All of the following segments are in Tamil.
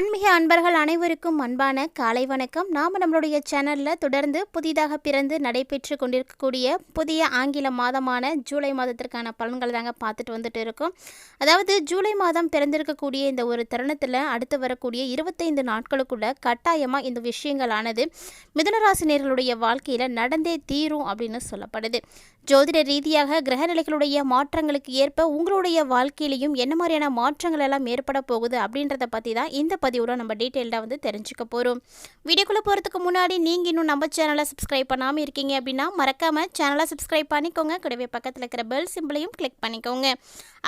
ஆன்மீக அன்பர்கள் அனைவருக்கும் அன்பான காலை வணக்கம். நாம் நம்மளுடைய சேனலில் தொடர்ந்து புதிதாக பிறந்து நடைபெற்று கொண்டிருக்கக்கூடிய புதிய ஆங்கில மாதமான ஜூலை மாதத்திற்கான பலன்கள் தாங்க பார்த்துட்டு வந்துட்டு இருக்கோம். அதாவது ஜூலை மாதம் பிறந்திருக்கக்கூடிய இந்த ஒரு தருணத்தில் அடுத்து வரக்கூடிய இருபத்தைந்து நாட்களுக்குள்ள கட்டாயமாக இந்த விஷயங்களானது மிதுனராசினியர்களுடைய வாழ்க்கையில் நடந்தே தீரும் அப்படின்னு சொல்லப்படுது. ஜோதிட ரீதியாக கிரகநிலைகளுடைய மாற்றங்களுக்கு ஏற்ப உங்களுடைய வாழ்க்கையிலையும் என்ன மாதிரியான மாற்றங்கள் எல்லாம் ஏற்பட போகுது அப்படின்றத பற்றி தான் இந்த பதிவோட நம்ம டீட்டெயில்டாக வந்து தெரிஞ்சுக்க போகிறோம் வீடியோக்குள்ளே போகிறதுக்கு முன்னாடி நீங்கள் இன்னும் நம்ம சேனலை சப்ஸ்கிரைப் பண்ணாமல் இருக்கீங்க அப்படின்னா மறக்காமல் சேனலை சப்ஸ்கிரைப் பண்ணிக்கோங்க. கூடவே பக்கத்தில் இருக்கிற பெல் சிம்பிளையும் கிளிக் பண்ணிக்கோங்க.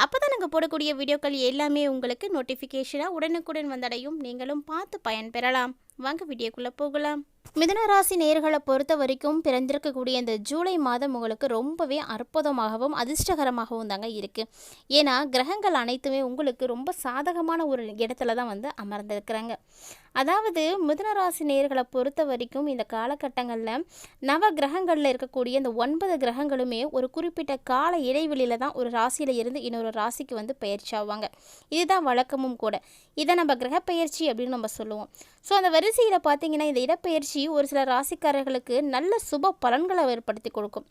அப்போ தான் நாங்கள் போடக்கூடிய வீடியோக்கள் எல்லாமே உங்களுக்கு நோட்டிஃபிகேஷனாக உடனுக்குடன் வந்தடையும். நீங்களும் பார்த்து பயன்பெறலாம். வாங்க வீடியோக்குள்ளே போகலாம். மிதுன ராசி நேர்களை பொறுத்த வரைக்கும் பிறந்திருக்கக்கூடிய இந்த ஜூலை மாதம் உங்களுக்கு ரொம்பவே அற்புதமாகவும் அதிர்ஷ்டகரமாகவும் தாங்க இருக்குது ஏன்னா கிரகங்கள் அனைத்துமே உங்களுக்கு ரொம்ப சாதகமான ஒரு இடத்துல தான் வந்து அமர்ந்திருக்கிறாங்க. அதாவது மிதுனராசி நேர்களை பொறுத்த வரைக்கும் இந்த காலகட்டங்களில் நவ கிரகங்களில் இருக்கக்கூடிய இந்த ஒன்பது கிரகங்களுமே ஒரு குறிப்பிட்ட கால இடைவெளியில் தான் ஒரு ராசியில் இருந்து இன்னொரு ராசிக்கு வந்து பயிற்சி ஆவாங்க. இதுதான் வழக்கமும் கூட. இதை நம்ம கிரகப்பெயர்ச்சி அப்படின்னு நம்ம சொல்லுவோம். ஸோ அந்த வரிசையில் பார்த்தீங்கன்னா இந்த இடப்பெயர்ச்சி ஒரு சில ராசிக்காரர்களுக்கு நல்ல சுப பலன்களை ஏற்படுத்தி கொடுக்கும்.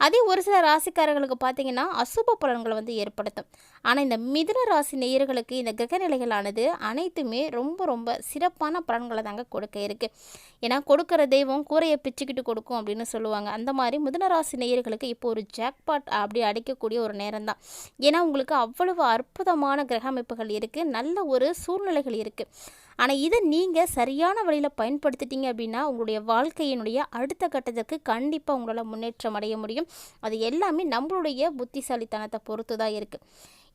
அதே ஒரு சில ராசிக்காரர்களுக்கு பார்த்தீங்கன்னா அசுப பலன்களை வந்து ஏற்படுத்தும். ஆனால் இந்த மிதுன ராசி நேயர்களுக்கு இந்த கிரகநிலைகளானது அனைத்துமே ரொம்ப ரொம்ப சிறப்பான பலன்களை தாங்க கொடுக்க இருக்குது ஏன்னா கொடுக்குற தெய்வம் கூரையை பிச்சுக்கிட்டு கொடுக்கும் அப்படின்னு சொல்லுவாங்க. அந்த மாதிரி மிதுன ராசி நேயர்களுக்கு இப்போ ஒரு ஜாக்பாட் அப்படி அடிக்கக்கூடிய ஒரு நேரம் தான் ஏன்னா உங்களுக்கு அவ்வளவு அற்புதமான கிரக அமைப்புகள் இருக்குது நல்ல ஒரு சூழ்நிலைகள் இருக்குது ஆனால் இதை நீங்கள் சரியான வழியில் பயன்படுத்திட்டீங்க அப்படின்னா உங்களுடைய வாழ்க்கையினுடைய அடுத்த கட்டத்திற்கு கண்டிப்பாக உங்களால் முன்னேற்றம் அடைய முடியும். அது எல்லாமே நம்மளுடைய புத்திசாலித்தனத்தை பொறுத்து தான் இருக்குது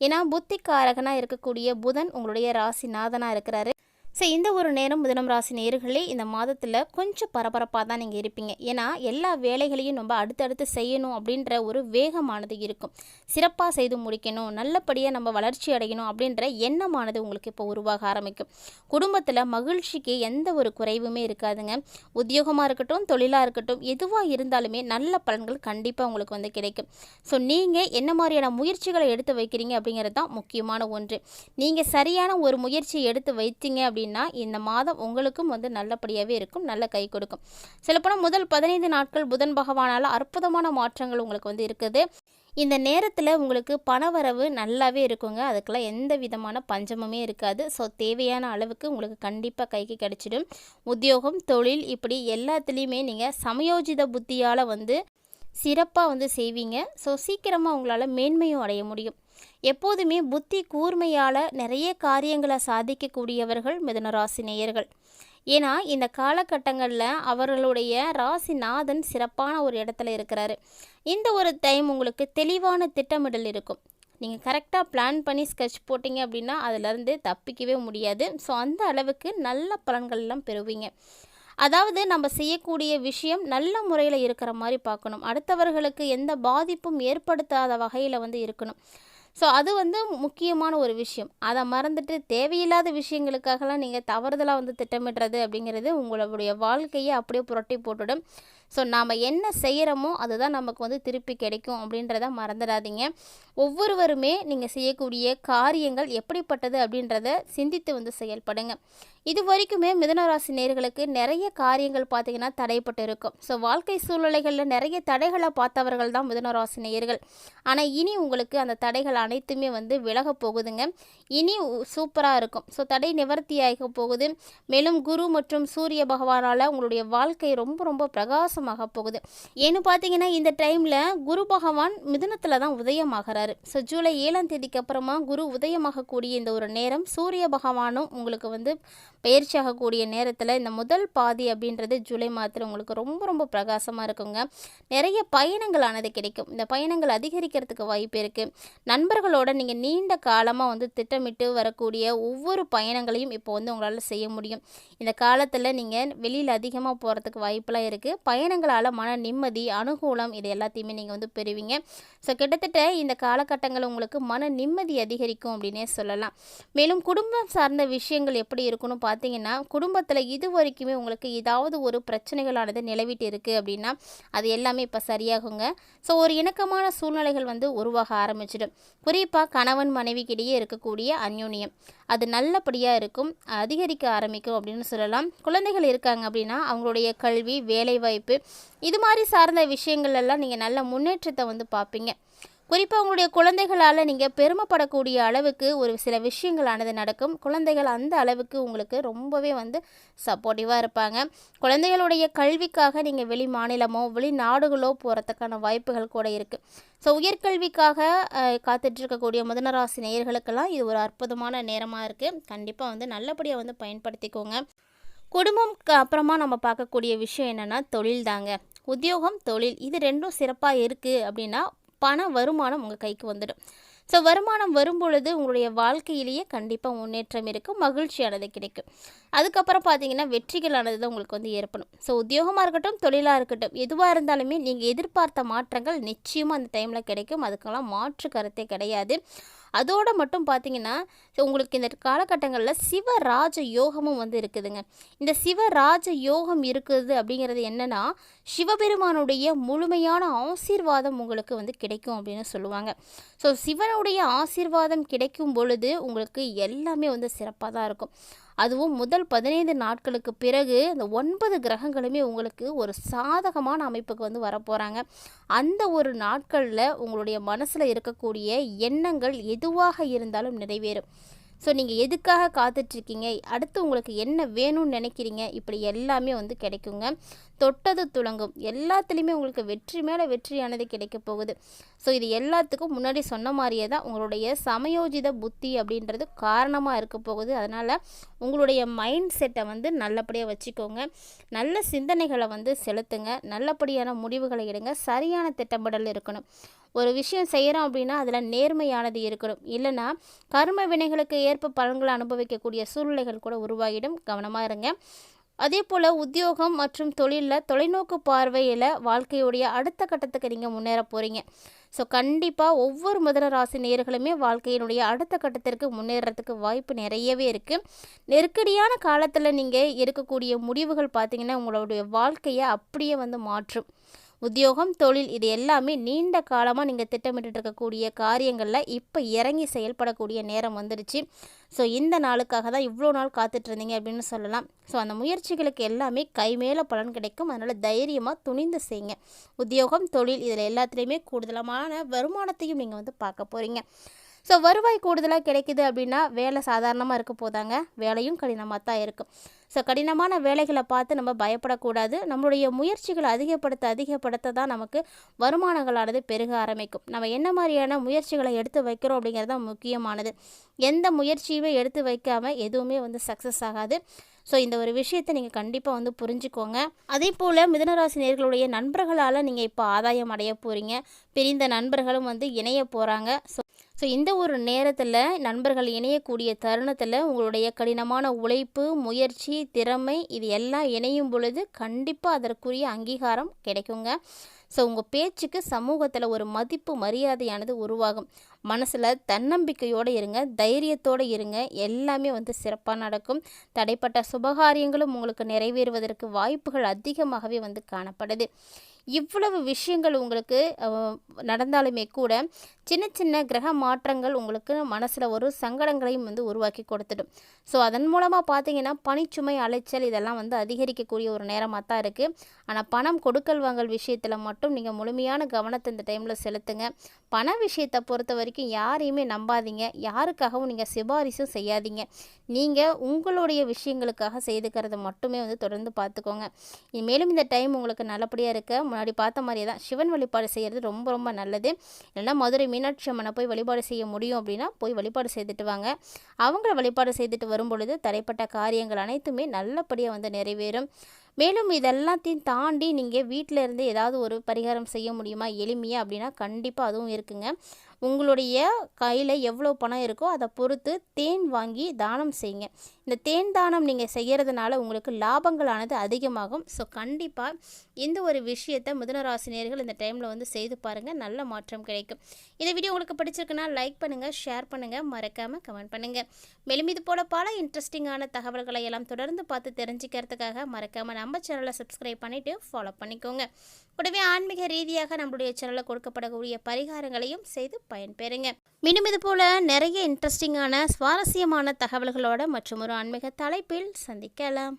ஏன்னா புத்திக்காரகனாக இருக்கக்கூடிய புதன் உங்களுடைய ராசிநாதனாக இருக்கிறாரு. ஸோ இந்த ஒரு நேரம் மிதனம் ராசி நேர்களே இந்த மாதத்தில் கொஞ்சம் பரபரப்பாக தான் நீங்கள் இருப்பீங்க. ஏன்னா எல்லா வேலைகளையும் நம்ம அடுத்தடுத்து செய்யணும் அப்படின்ற ஒரு வேகமானது இருக்கும். சிறப்பாக செய்து முடிக்கணும் நல்லபடியாக நம்ம வளர்ச்சி அடையணும் அப்படின்ற எண்ணமானது உங்களுக்கு இப்போ உருவாக ஆரம்பிக்கும். குடும்பத்தில் மகிழ்ச்சிக்கு எந்த ஒரு குறைவுமே இருக்காதுங்க. உத்தியோகமாக இருக்கட்டும் தொழிலாக இருக்கட்டும் எதுவாக இருந்தாலுமே நல்ல பலன்கள் கண்டிப்பாக உங்களுக்கு வந்து கிடைக்கும். ஸோ நீங்கள் என்ன மாதிரியான முயற்சிகளை எடுத்து வைக்கிறீங்க அப்படிங்கிறது தான் முக்கியமான ஒன்று. நீங்கள் சரியான ஒரு முயற்சி எடுத்து வைத்தீங்க அப்படின்னு இந்த மாதம் உங்களுக்கும் வந்து நல்லபடியாகவே இருக்கும் நல்ல கை கொடுக்கும். சொல்லப்போனால் முதல் பதினைந்து நாட்கள் புதன் பகவானால் அற்புதமான மாற்றங்கள் உங்களுக்கு வந்து இருக்குது. இந்த நேரத்தில் உங்களுக்கு பணவரவு நல்லாவே இருக்குங்க. அதுக்கெல்லாம் எந்த விதமான பஞ்சமுமே இருக்காது. ஸோ தேவையான அளவுக்கு உங்களுக்கு கண்டிப்பாக கைக்கு கிடச்சிடும். உத்தியோகம் தொழில் இப்படி எல்லாத்துலேயுமே நீங்கள் சமயோஜித புத்தியால் வந்து சிறப்பாக வந்து செய்வீங்க. ஸோ சீக்கிரமாக உங்களால் மேன்மையும் அடைய முடியும். எப்போதுமே புத்தி கூர்மையால் நிறைய காரியங்களை சாதிக்கக்கூடியவர்கள் மிதனராசி நேயர்கள். ஏன்னா இந்த காலகட்டங்களில் அவர்களுடைய ராசிநாதன் சிறப்பான ஒரு இடத்துல இருக்கிறாரு. இந்த ஒரு டைம் உங்களுக்கு தெளிவான திட்டமிடல் இருக்கும். நீங்கள் கரெக்டாக பிளான் பண்ணி ஸ்கெட்ச் போட்டிங்க அப்படின்னா அதிலேருந்து தப்பிக்கவே முடியாது. ஸோ அந்த அளவுக்கு நல்ல பலன்கள் எல்லாம் பெறுவீங்க. அதாவது நம்ம செய்யக்கூடிய விஷயம் நல்ல முறையில் இருக்கிற மாதிரி பார்க்கணும். அடுத்தவர்களுக்கு எந்த பாதிப்பும் ஏற்படுத்தாத வகையில் வந்து இருக்கணும். ஸோ அது வந்து முக்கியமான ஒரு விஷயம். அதை மறந்துட்டு தேவையில்லாத விஷயங்களுக்காகலாம் நீங்கள் தவறுதலாக வந்து திட்டமிடுறது அப்படிங்கிறது உங்களுடைய வாழ்க்கையை அப்படியே புரட்டி போட்டுவிடும் ஸோ நாம் என்ன செய்கிறோமோ அதுதான் நமக்கு வந்து திருப்பி கிடைக்கும் அப்படின்றத மறந்துடாதீங்க. ஒவ்வொருவருமே நீங்கள் செய்யக்கூடிய காரியங்கள் எப்படிப்பட்டது அப்படின்றத சிந்தித்து வந்து செயல்படுங்க. இது வரைக்குமே மிதனராசி நேர்களுக்கு நிறைய காரியங்கள் பார்த்தீங்கன்னா தடைப்பட்டு இருக்கும். ஸோ வாழ்க்கை சூழ்நிலைகளில் நிறைய தடைகளை பார்த்தவர்கள் தான் மிதனராசி நேயர்கள். ஆனால் இனி உங்களுக்கு அந்த தடைகள் அனைத்துமே வந்து விலக போகுதுங்க. இனி சூப்பராக இருக்கும். ஸோ தடை நிவர்த்தியாக போகுது. மேலும் குரு மற்றும் சூரிய பகவானால் உங்களுடைய வாழ்க்கை ரொம்ப ரொம்ப பிரகாசம் பிரகாசமாக போகுது. ஏன்னு பார்த்தீங்கன்னா இந்த டைமில் குரு பகவான் மிதுனத்தில் தான் உதயமாகிறாரு. ஸோ ஜூலை ஏழாம் தேதிக்கு அப்புறமா குரு உதயமாகக்கூடிய இந்த ஒரு நேரம் சூரிய பகவானும் உங்களுக்கு வந்து பயிற்சியாகக்கூடிய நேரத்தில் இந்த முதல் பாதி அப்படின்றது ஜூலை மாதத்தில் உங்களுக்கு ரொம்ப ரொம்ப பிரகாசமாக இருக்குங்க. நிறைய பயணங்களானது கிடைக்கும். இந்த பயணங்கள் அதிகரிக்கிறதுக்கு வாய்ப்பு இருக்குது நண்பர்களோட நீங்கள் நீண்ட காலமாக வந்து திட்டமிட்டு வரக்கூடிய ஒவ்வொரு பயணங்களையும் இப்போ வந்து உங்களால் செய்ய முடியும். இந்த காலத்தில் நீங்கள் வெளியில் அதிகமாக போகிறதுக்கு வாய்ப்பெல்லாம் இருக்குது பயண பயணங்களால் மன நிம்மதி அனுகூலம் இது எல்லாத்தையுமே நீங்கள் வந்து பெறுவீங்க. ஸோ கிட்டத்தட்ட இந்த காலகட்டங்கள் உங்களுக்கு மன நிம்மதி அதிகரிக்கும் அப்படின்னே சொல்லலாம். மேலும் குடும்பம் சார்ந்த விஷயங்கள் எப்படி இருக்குன்னு பார்த்தீங்கன்னா குடும்பத்தில் இது வரைக்குமே உங்களுக்கு ஏதாவது ஒரு பிரச்சனைகளானது நிலவிட்டு இருக்குது அப்படின்னா அது எல்லாமே இப்போ சரியாகுங்க. ஸோ ஒரு இணக்கமான சூழ்நிலைகள் வந்து உருவாக ஆரம்பிச்சிடும். குறிப்பாக கணவன் மனைவிக்கிடையே இருக்கக்கூடிய அந்யோன்யம். அது நல்லபடியாக இருக்கும் அதிகரிக்க ஆரம்பிக்கும் அப்படின்னு சொல்லலாம். குழந்தைகள் இருக்காங்க அப்படின்னா அவங்களுடைய கல்வி வேலைவாய்ப்பு இது மாதிரி சார்ந்த விஷயங்கள் எல்லாம் நீங்கள் நல்ல முன்னேற்றத்தை வந்து பார்ப்பீங்க. குறிப்பாக உங்களுடைய குழந்தைகளால் நீங்கள் பெருமைப்படக்கூடிய அளவுக்கு ஒரு சில விஷயங்களானது நடக்கும். குழந்தைகள் அந்த அளவுக்கு உங்களுக்கு ரொம்பவே வந்து சப்போர்ட்டிவாக இருப்பாங்க. குழந்தைகளுடைய கல்விக்காக நீங்கள் வெளி மாநிலமோ வெளிநாடுகளோ போகிறதுக்கான வாய்ப்புகள் கூட இருக்குது ஸோ உயர்கல்விக்காக காத்துட்ருக்கக்கூடிய முதனராசி நேயர்களுக்கெல்லாம் இது ஒரு அற்புதமான நேரமாக இருக்குது கண்டிப்பாக வந்து நல்லபடியாக வந்து பயன்படுத்திக்கோங்க. குடும்பம்க்கு அப்புறமா நம்ம பார்க்கக்கூடிய விஷயம் என்னென்னா தொழில் தாங்க. உத்தியோகம் தொழில் இது ரெண்டும் சிறப்பாக இருக்குது அப்படின்னா பண வருமானம் உங்கள் கைக்கு வந்துடும். ஸோ வருமானம் வரும் பொழுது உங்களுடைய வாழ்க்கையிலேயே கண்டிப்பாக முன்னேற்றம் இருக்கும் மகிழ்ச்சியானது கிடைக்கும். அதுக்கப்புறம் பார்த்தீங்கன்னா வெற்றிகளானது தான் உங்களுக்கு வந்து ஏற்படும். ஸோ உத்தியோகமாக இருக்கட்டும் தொழிலாக இருக்கட்டும் எதுவாக இருந்தாலுமே நீங்கள் எதிர்பார்த்த மாற்றங்கள் நிச்சயமாக அந்த டைமில் கிடைக்கும். அதுக்கெல்லாம் மாற்று கருத்தே கிடையாது. அதோடு மட்டும் பார்த்தீங்கன்னா உங்களுக்கு இந்த காலகட்டங்களில் சிவராஜ யோகமும் வந்து இருக்குதுங்க. இந்த சிவராஜ யோகம் இருக்குது அப்படிங்கிறது என்னென்னா சிவபெருமானுடைய முழுமையான ஆசீர்வாதம் உங்களுக்கு வந்து கிடைக்கும் அப்படின்னு சொல்லுவாங்க. ஸோ சிவனுடைய ஆசீர்வாதம் கிடைக்கும் பொழுது உங்களுக்கு எல்லாமே வந்து சிறப்பாக தான் இருக்கும். அதுவும் முதல் பதினைந்து நாட்களுக்கு பிறகு அந்த ஒன்பது கிரகங்களுமே உங்களுக்கு ஒரு சாதகமான அமைப்புக்கு வந்து வரப்போகிறாங்க அந்த ஒரு நாட்களில் உங்களுடைய மனசில் இருக்கக்கூடிய எண்ணங்கள் எதுவாக இருந்தாலும் நிறைவேறும். ஸோ நீங்கள் எதுக்காக காத்துட்ருக்கீங்க அடுத்து உங்களுக்கு என்ன வேணும்னு நினைக்கிறீங்க? இப்படி எல்லாமே வந்து கிடைக்குங்க. தொட்டது துளங்கும். எல்லாத்துலேயுமே உங்களுக்கு வெற்றி மேலே வெற்றியானது கிடைக்க போகுது. ஸோ இது எல்லாத்துக்கும் முன்னாடி சொன்ன மாதிரியே தான் உங்களுடைய சமயோஜித புத்தி அப்படின்றது காரணமாக இருக்க போகுது. அதனால் உங்களுடைய மைண்ட் செட்டை வந்து நல்லபடியாக வச்சுக்கோங்க. நல்ல சிந்தனைகளை வந்து செலுத்துங்க. நல்லபடியான முடிவுகளை எடுங்க. சரியான திட்டமிடல் இருக்கணும். ஒரு விஷயம் செய்கிறோம் அப்படின்னா அதில் நேர்மையானது இருக்கணும். இல்லைன்னா கர்ம வினைகளுக்கு ஏற்ப பலன்களை அனுபவிக்கக்கூடிய சூழ்நிலைகள் கூட உருவாகிடும். கவனமாக இருங்க. அதே போல் உத்தியோகம் மற்றும் தொழிலில் தொலைநோக்கு பார்வையில் வாழ்க்கையுடைய அடுத்த கட்டத்துக்கு நீங்கள் முன்னேற போகிறீங்க ஸோ கண்டிப்பாக ஒவ்வொரு முதல ராசி நேர்களுமே வாழ்க்கையினுடைய அடுத்த கட்டத்திற்கு முன்னேறதுக்கு வாய்ப்பு நிறையவே இருக்குது நெருக்கடியான காலத்தில் நீங்கள் இருக்கக்கூடிய முடிவுகள் பார்த்திங்கன்னா உங்களுடைய வாழ்க்கையை அப்படியே வந்து மாற்றும். உத்தியோகம் தொழில் இது எல்லாமே நீண்ட காலமாக நீங்கள் திட்டமிட்டு இருக்கக்கூடிய காரியங்களில் இப்போ இறங்கி செயல்படக்கூடிய நேரம் வந்துடுச்சு ஸோ இந்த நாளுக்காக தான் இவ்வளோ நாள் காத்துட்ருந்தீங்க அப்படின்னு சொல்லலாம். ஸோ அந்த முயற்சிகளுக்கு எல்லாமே கைமேல பலன் கிடைக்கும். அதனால் தைரியமாக துணிந்து செய்யுங்க. உத்தியோகம் தொழில் இதில் எல்லாத்துலேயுமே கூடுதலமான வருமானத்தையும் நீங்கள் வந்து பார்க்க போகிறீங்க ஸோ வருவாய் கூடுதலாக கிடைக்குது அப்படின்னா வேலை சாதாரணமாக இருக்க போதாங்க. வேலையும் கடினமாக தான் இருக்கும் ஸோ கடினமான வேலைகளை பார்த்து நம்ம பயப்படக்கூடாது. நம்மளுடைய முயற்சிகளை அதிகப்படுத்த அதிகப்படுத்த தான் நமக்கு வருமானங்களானது பெருக ஆரம்பிக்கும். நம்ம என்ன மாதிரியான முயற்சிகளை எடுத்து வைக்கிறோம் அப்படிங்கிறது தான் முக்கியமானது. எந்த முயற்சியுமே எடுத்து வைக்காமல் எதுவுமே வந்து சக்ஸஸ் ஆகாது. ஸோ இந்த ஒரு விஷயத்தை நீங்கள் கண்டிப்பாக வந்து புரிஞ்சுக்கோங்க. அதே போல் மிதனராசி நேர்களுடைய நண்பர்களால் நீங்கள் இப்போ ஆதாயம் அடைய போகிறீங்க பிரிந்த நண்பர்களும் வந்து இணைய போகிறாங்க ஸோ ஸோ இந்த ஒரு நேரத்தில் நண்பர்கள் இணையக்கூடிய தருணத்தில் உங்களுடைய கடினமான உழைப்பு முயற்சி திறமை இது எல்லாம் இணையும் பொழுது கண்டிப்பாக அதற்குரிய அங்கீகாரம் கிடைக்குங்க. ஸோ உங்கள் பேச்சுக்கு சமூகத்தில் ஒரு மதிப்பு மரியாதையானது உருவாகும். மனசில் தன்னம்பிக்கையோடு இருங்க தைரியத்தோடு இருங்க. எல்லாமே வந்து சிறப்பாக நடக்கும். தடைப்பட்ட சுபகாரியங்களும் உங்களுக்கு நிறைவேறுவதற்கு வாய்ப்புகள் அதிகமாகவே வந்து காணப்படுது. இவ்வளவு விஷயங்கள் உங்களுக்கு நடந்தாலுமே கூட சின்ன சின்ன கிரக மாற்றங்கள் உங்களுக்கு மனசில் ஒரு சங்கடங்களையும் வந்து உருவாக்கி கொடுத்துடும். ஸோ அதன் மூலமாக பார்த்தீங்கன்னா பனிச்சுமை அலைச்சல் இதெல்லாம் வந்து அதிகரிக்கக்கூடிய ஒரு நேரமாக தான் இருக்குது ஆனால் பணம் கொடுக்கல் வாங்கல் விஷயத்தில் மட்டும் நீங்கள் முழுமையான கவனத்தை இந்த டைமில் செலுத்துங்க. பண விஷயத்தை பொறுத்த வரைக்கும் யாரையுமே நம்பாதீங்க. யாருக்காகவும் நீங்கள் சிபாரிசும் செய்யாதீங்க. நீங்கள் உங்களுடைய விஷயங்களுக்காக செய்துக்கிறத மட்டுமே வந்து தொடர்ந்து பார்த்துக்கோங்க மேலும் இந்த டைம் உங்களுக்கு நல்லபடியாக இருக்க. முன்னாடி பார்த்த மாதிரியே தான் சிவன் வழிபாடு செய்கிறது ரொம்ப ரொம்ப நல்லது. இல்லைன்னா மதுரை மீனாட்சி அம்மனை போய் வழிபாடு செய்ய முடியும் அப்படின்னா போய் வழிபாடு செய்துட்டு வாங்க. அவங்கள வழிபாடு செய்துட்டு வரும் பொழுது தடைப்பட்ட காரியங்கள் அனைத்துமே நல்லபடியாக வந்து நிறைவேறும். மேலும் இதெல்லாத்தையும் தாண்டி நீங்கள் வீட்டில் இருந்து ஏதாவது ஒரு பரிகாரம் செய்ய முடியுமா? எளிமையாக அப்படின்னா கண்டிப்பாக அதுவும் இருக்குங்க. உங்களுடைய கையில் எவ்வளோ பணம் இருக்கோ அதை பொறுத்து தேன் வாங்கி தானம் செய்யுங்க. இந்த தேன் தானம் நீங்கள் செய்கிறதுனால உங்களுக்கு லாபங்களானது அதிகமாகும். ஸோ கண்டிப்பாக இந்த ஒரு விஷயத்தை மிதுனராசினியர்கள் இந்த டைமில் வந்து செய்து பாருங்கள் நல்ல மாற்றம் கிடைக்கும். இந்த வீடியோ உங்களுக்கு பிடிச்சிருக்குன்னா லைக் பண்ணுங்கள் ஷேர் பண்ணுங்கள் மறக்காமல் கமெண்ட் பண்ணுங்கள் மேலும் இது போல் பல இன்ட்ரெஸ்டிங்கான தகவல்களை எல்லாம் தொடர்ந்து பார்த்து தெரிஞ்சுக்கிறதுக்காக மறக்காமல் நம்ம சேனலை சப்ஸ்கிரைப் பண்ணிவிட்டு ஃபாலோ பண்ணிக்கோங்க. கூடவே ஆன்மீக ரீதியாக நம்மளுடைய சேனலில் கொடுக்கப்படக்கூடிய பரிகாரங்களையும் செய்து பயன்பெறுங்க. மீண்டும் இது போல் நிறைய இன்ட்ரெஸ்டிங்கான சுவாரஸ்யமான தகவல்களோட மற்றும் ஒரு ஆன்மீக தலைப்பில் சந்திக்கலாம்.